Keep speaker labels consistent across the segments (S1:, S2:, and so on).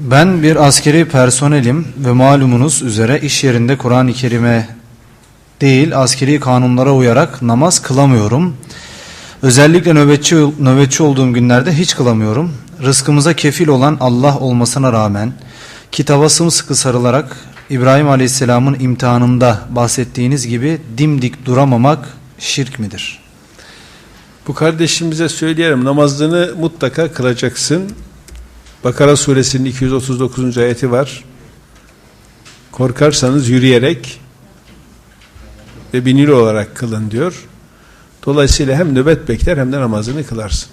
S1: Ben bir askeri personelim ve malumunuz üzere iş yerinde Kur'an-ı Kerim'e değil askeri kanunlara uyarak namaz kılamıyorum. Özellikle nöbetçi, nöbetçi olduğum günlerde hiç kılamıyorum. Rızkımıza kefil olan Allah olmasına rağmen kitaba sımsıkı sarılarak İbrahim Aleyhisselam'ın imtihanında bahsettiğiniz gibi dimdik duramamak şirk midir?
S2: Bu kardeşimize söyleyelim namazını mutlaka kılacaksın. Bakara suresinin 239. ayeti var. Korkarsanız yürüyerek ve binili olarak kılın diyor. Dolayısıyla hem nöbet bekler hem de namazını kılarsın.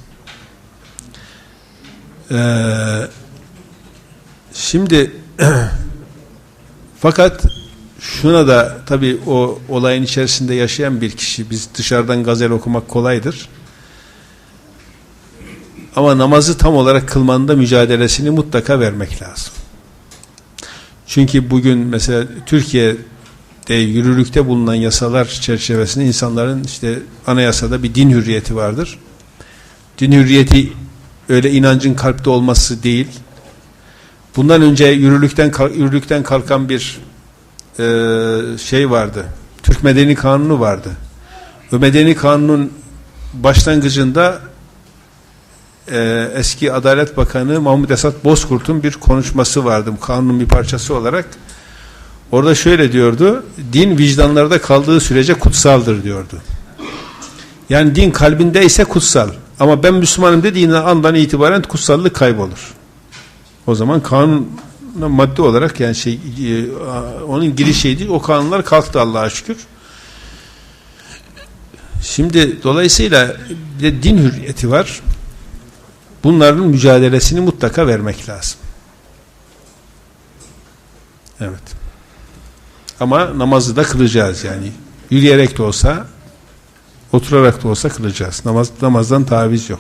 S2: Ee, şimdi fakat şuna da tabi o olayın içerisinde yaşayan bir kişi biz dışarıdan gazel okumak kolaydır. Ama namazı tam olarak kılmanın da mücadelesini mutlaka vermek lazım. Çünkü bugün mesela Türkiye'de yürürlükte bulunan yasalar çerçevesinde insanların işte anayasada bir din hürriyeti vardır. Din hürriyeti öyle inancın kalpte olması değil. Bundan önce yürürlükten yürürlükten kalkan bir e, şey vardı. Türk Medeni Kanunu vardı. O Medeni Kanunun başlangıcında e, eski Adalet Bakanı Mahmut Esat Bozkurt'un bir konuşması vardı. Bu kanunun bir parçası olarak. Orada şöyle diyordu. Din vicdanlarda kaldığı sürece kutsaldır diyordu. Yani din kalbindeyse kutsal. Ama ben Müslümanım dediğinden andan itibaren kutsallık kaybolur. O zaman kanun madde olarak yani şey e, onun giriş şeydi. O kanunlar kalktı Allah'a şükür. Şimdi dolayısıyla bir de din hürriyeti var. Bunların mücadelesini mutlaka vermek lazım. Evet. Ama namazı da kılacağız yani. Yürüyerek de olsa, oturarak da olsa kılacağız. Namaz, namazdan taviz yok.